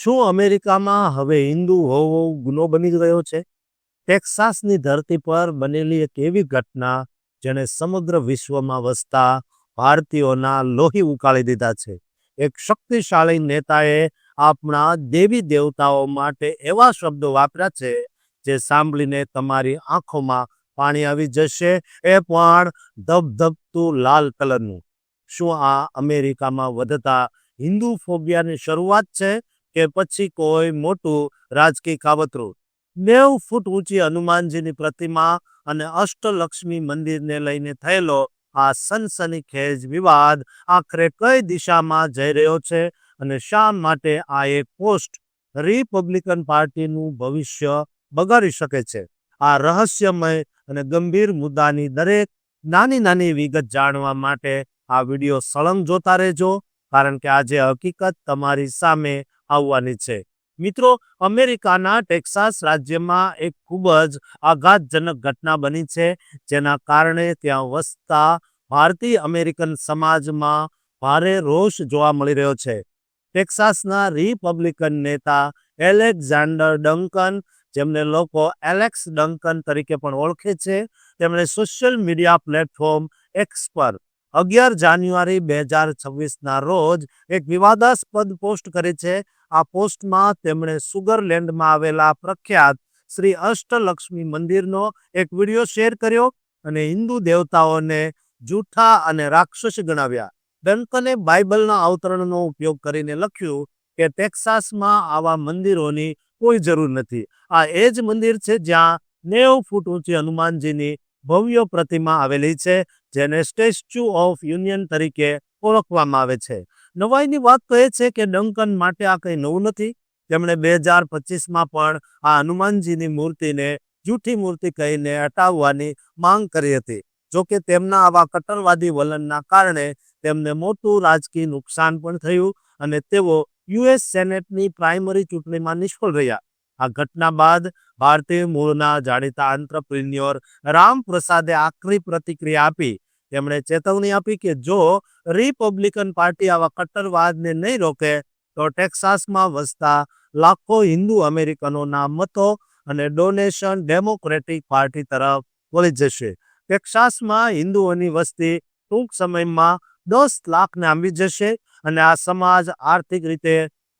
શું અમેરિકામાં હવે હિન્દુ હોવો ગુનો બની ગયો છે? ટેક્સાસની ધરતી પર બનેલી એક એવી ઘટના જેણે સમગ્ર વિશ્વમાં વસતા ભારતીયોના લોહી ઉકાળી દીધા છે. એક શક્તિશાળી નેતાએ આપણા દેવી દેવતાઓ માટે એવા શબ્દો વાપર્યા છે જે સાંભળીને તમારી આંખોમાં પાણી આવી જશે. એ પણ ધબધબતું લાલ કલરનું. શું આ અમેરિકામાં વધતા હિન્દુ ફોબિયાની શરૂઆત છે? કે પછી કોઈ મોટું રાજકીય કાવતરું. નેવ ફૂટ ઊંચી હનુમાનજીની પ્રતિમા અને અષ્ટલક્ષ્મી મંદિરને લઈને થયેલો આ સનસનીખેજ વિવાદ આખરે કઈ દિશામાં જઈ રહ્યો છે અને શા માટે આ એક પોસ્ટ રિપબ્લિકન પાર્ટીનું ભવિષ્ય બગાડી શકે છે? આ રહસ્યમય અને ગંભીર મુદ્દાની દરેક નાની નાની વિગત જાણવા માટે આ વીડિયો સળંગ જોતા રહેજો, કારણ કે આજે હકીકત તમારી સામે આવવાની છે. મિત્રો, અમેરિકાના ટેક્સાસ રાજ્યમાં એક ખૂબ જ આઘાતજનક ઘટના બની છે, જેના કારણે ત્યાં વસતા ભારતીય અમેરિકન સમાજમાં ભારે રોષ જોવા મળી રહ્યો છે. ટેક્સાસના રિપબ્લિકન નેતા એલેક્ઝાન્ડર ડંકન, જેમને લોકો એલેક્સ ડંકન તરીકે પણ ઓળખે છે, તેમણે સોશિયલ મીડિયા પ્લેટફોર્મ એક્સ પર અગિયાર જાન્યુઆરી બે હજાર છવ્વીસના રોજ એક વિવાદાસ્પદ પોસ્ટ કરી છે આ પોસ્ટમાં તેમણે સુગરલેન્ડમાં આવેલા પ્રખ્યાત શ્રી અષ્ટલક્ષ્મી મંદિરનો એક વીડિયો શેર કર્યો અને હિન્દુ દેવતાઓને જૂઠા અને રાક્ષસ ગણાવ્યા. ડંકને બાઇબલના અવતરણનો ઉપયોગ કરીને લખ્યું કે ટેક્સાસમાં આવા મંદિરોની કોઈ જરૂર નથી. આ એ જ મંદિર છે જ્યાં નેવ ફૂટ ઊંચી હનુમાનજીની ભવ્ય પ્રતિમા આવેલી છે, જેને સ્ટેચ્યુ ઓફ યુનિયન તરીકે ઓળખવામાં આવે છે. નવાઈની વાત એ છે કે ડંકન માટે આ કંઈ નવું નથી. તેમણે બે હજાર પચીસમાં પણ આ હનુમાનજીની મૂર્તિને, જૂઠી મૂર્તિ કહીને હટાવવાની માંગ કરી હતી. જોકે તેમના આવા કટ્ટરવાદી વલણના કારણે તેમને મોટું રાજકીય નુકસાન પણ થયું અને તેઓ યુએસ સેનેટની પ્રાઇમરી ચૂંટણીમાં નિષ્ફળ રહ્યા. આ ઘટના બાદ ભારતીય મૂળના જાણીતા આંતરપ્રિન્યોર રામ પ્રસાદે આકરી પ્રતિક્રિયા આપી તેમણે ચેતવણી આપી કે જો રિપબ્લિકન પાર્ટી આવા કટ્ટરવાદને નહીં રોકે, તો ટેક્સાસમાં વસતા લાખો હિન્દુ અમેરિકનોના મતો અને ડોનેશન ડેમોક્રેટિક પાર્ટી તરફ વળી જશે. ટેક્સાસમાં હિન્દુઓની વસ્તી ટૂંક સમયમાં દસ લાખને આંબી જશે અને આ સમાજ આર્થિક રીતે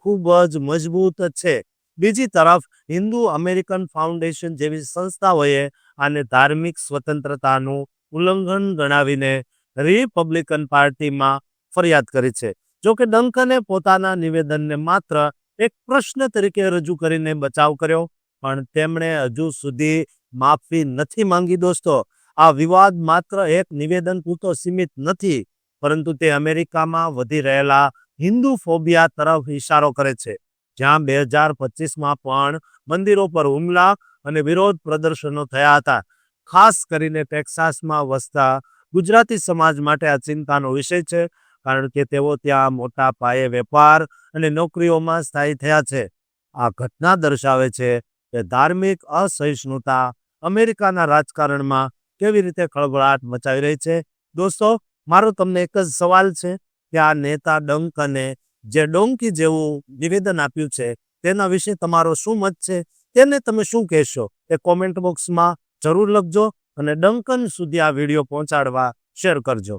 ખૂબ જ મજબૂત છે. બીજી તરફ, હિન્દુ અમેરિકન ફાઉન્ડેશન જેવી સંસ્થાઓએ આને ધાર્મિક સ્વતંત્રતાનું ઉલ્લંઘન ગણાવીને રિપબ્લિકન પાર્ટીમાં ફરિયાદ કરી છે. જો કે ડંકને પોતાના નિવેદનને માત્ર એક પ્રશ્ન તરીકે રજૂ કરીને બચાવ કર્યો, પણ તેમણે હજુ સુધી માફી નથી માંગી દોસ્તો. આ વિવાદ માત્ર એક નિવેદન પૂરતો સીમિત નથી, પરંતુ તે અમેરિકામાં વધી રહેલા હિન્દુ ફોબિયા તરફ ઇશારો કરે છે. જ્યાં બે હજાર પચીસમાં પણ મંદિરો પર હુમલા અને વિરોધ પ્રદર્શનો થયા હતા. ખાસ કરીને ટેક્સાસમાં વસતા ગુજરાતી સમાજ માટે આ ચિંતાનો વિષય છે, કારણ કે તેઓ ત્યાં મોટા પાયે વેપાર અને નોકરીઓમાં સ્થાયી થયા છે. આ ઘટના દર્શાવે છે કે ધાર્મિક અસહિષ્ણુતા અમેરિકાના રાજકારણમાં કેવી રીતે ખળભળાટ મચાવી રહી છે. દોસ્તો, મારો તમને એક જ સવાલ છે કે આ નેતા ડંકને જે ડોંકી જેવું નિવેદન આપ્યું છે, તેના વિશે તમારો શું મત છે? તેને તમે શું કહેશો? એ કોમેન્ટ બોક્સમાં જરૂર લખજો અને ડંકન સુધી આ વીડિયો પહોંચાડવા શેર કરજો.